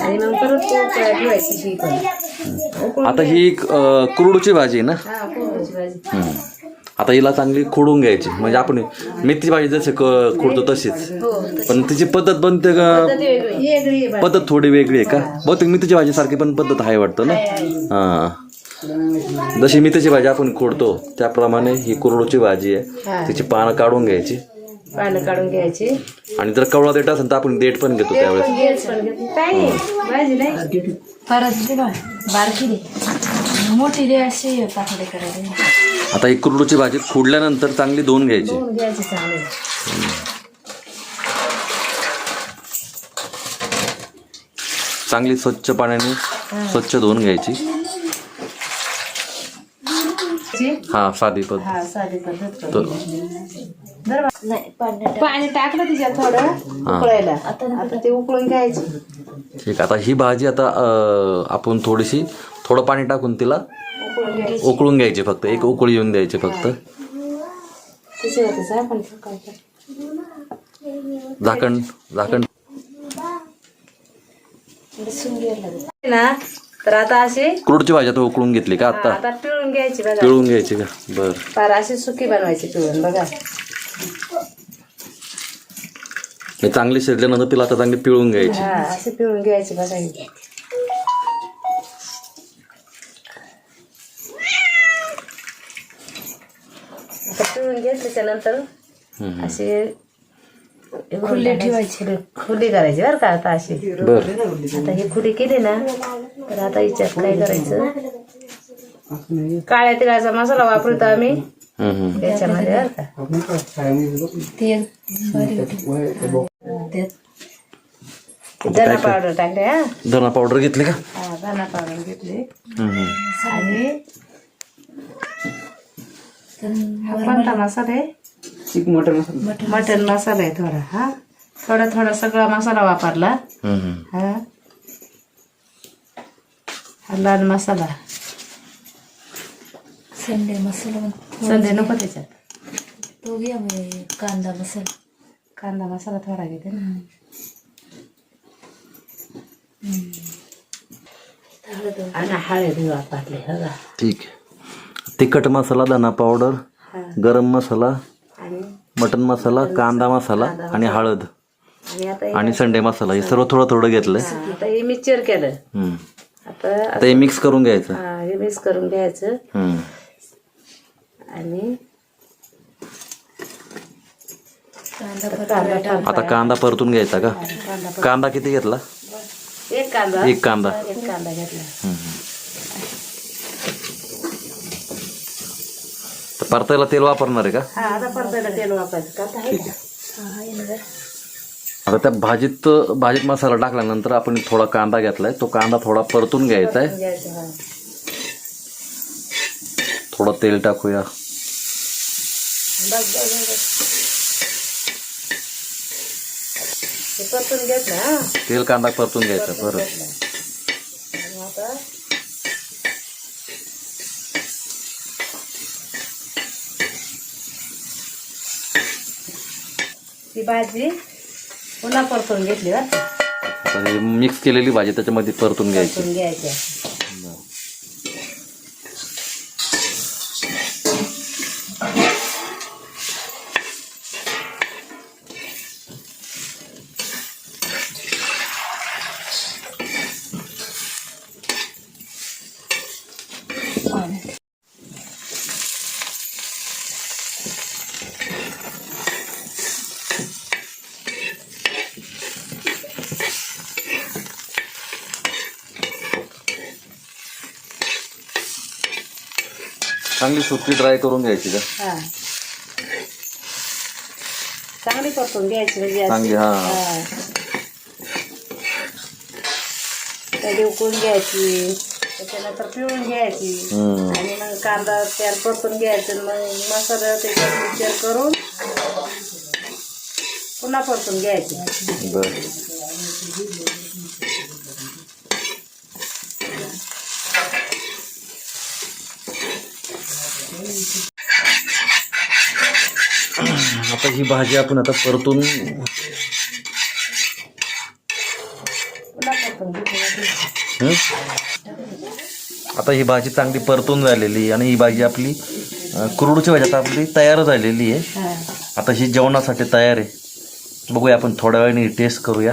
आणि मग परत उकळायला ठेवायची ही पण आता ही कुरडूची भाजी आहे ना? हा भाजी. आता हिला चांगली खोडून घ्यायची. म्हणजे आपण मेथी भाजी जसे क- खोडतो तशीच. हो पण तिची पद्धत बनते का? ती वेगळी वेगळी आहे भाजी. पद्धत थोडी वेगळी आहे का? बहुतेक मेथीची भाजी सारखी पण पद्धत आहे वाटतं ना? हा. जशी मेथीची भाजी आपण खोडतो त्याप्रमाणे ही कुरडूची भाजी आहे. तिची पानं काढून घ्यायची. पानं काढून घ्यायची. आणि जर कवळा देठ असेल तर आपण देठ पण घेतो त्यावेळेस पण घ्यायची पण घेतली. काय नाही भाजी नाही. परत दे बा. बारकी दे. मोठी दे अशी पाकडे करायला. आता ही कुरडूची भाजी खोडल्यानंतर चांगली धुवून घ्यायची. धुवून घ्यायची चांगली. चांगली स्वच्छ पाण्याने स्वच्छ धुवून घ्यायची. ची? हा साधी पद्धत. हा साधी पद्धत. नाही पाणी पाणी टाकलं तिच्यात थोडं. उकळायला. आता ते उकळून घ्यायची. ठीक आता ही भाजी आता अं, आपण थोडीशी थोडं पाणी टाकून तिला उकळून घ्यायची. फक्त एक उकळी येऊन द्यायची फक्त. आपण. झाकण झाकण. ना तर आता अशी कुरडूची भाजी आता उकळून घेतली का आता आता पिळून घ्यायची बघा. पिळून घ्यायची का? बर. फार अशी सुकी बनवायची पिळून बघा. हे चांगली शिजल्यानंतर तिला आता चांगली पिळून घ्यायची. हा अशी पिळून घ्यायची बघा ही. आता पिळून घेतल्याच्या नंतर हम्म. अशी खुली ठेवायची खुली करायची बरं का आता अशी. बर. आता ही खुली केली ना तर आता हिच्यात काय करायचं? काळ्या तिळाचा मसाला वापरतो आम्ही. हम्म, हम्म. याच्यामध्ये बरं का. होते. धना पावडर टाकले हा? धना पावडर घेतली का? हा धना पावडर घेतली. आणि हा कोणता मसाला आहे? मटन मसाला. आहे थोडा हा? थोडा थोडा सगळा मसाला वापरला. हा? हा लाल मसाला. संडे मसाला संधी नको त्याच्यात. तो घ्या कांदा मसाला. कांदा मसाला थोडा घेते ना. आणि हळद वापरली बघा ठीक आहे. तिखट मसाला धना पावडर हा. गरम मसाला आणि मटन मसाला कांदा मसाला आणि हळद. आणि आता हे- आणि संडे मसाला हे सर्व थोडं थोडं घेतलंय. आता हे मिक्सचर केलं. आता आता हे मिक्स करून घ्यायचं. हा, हे मिक्स करून घ्यायचं. हम्म. आणि कांदा कांदा टाक- आता कांदा परतून घ्यायचा का? कांदा किती घेतला? एक कांदा. एक कांदा. एक कांदा घेतला. परतायला तेल वापरणार आहे का? आता परतायला तेल वापरायचं. का आता आहे का? आता त्या भाजीत भाजीत मसाला टाकल्यानंतर आपण थोडा कांदा घेतलाय. तो कांदा थोडा परतून घ्यायचा आहे. थोडं तेल टाकूया. परतून तेल कांदा परतून घ्यायचा परत आता ती भाजी पुन्हा परतून घेतली बरं मिक्स केलेली भाजी त्याच्यामध्ये परतून घ्यायची. परतून घ्यायची. चांगली सुकी ड्राय करून घ्यायची का हा चांगली परतून घ्यायची म्हणजे. चांगली हा. कढी उकळून घ्यायची त्याच्यानंतर पिळून घ्यायची हम्म. आणि मग कांदा त्याला परतून घ्यायचं मग मसाला त्याच्यात मिक्सर करून पुन्हा परतून घ्यायची बर आता ही भाजी आपण आता परतून? आता ही भाजी चांगली परतून झालेली आणि ही भाजी आपली कुरडूची भाजी आता आपली तयार झालेली आहे. आता ही जेवणासाठी तयार आहे बघूया आपण थोड्या वेळाने टेस्ट करूया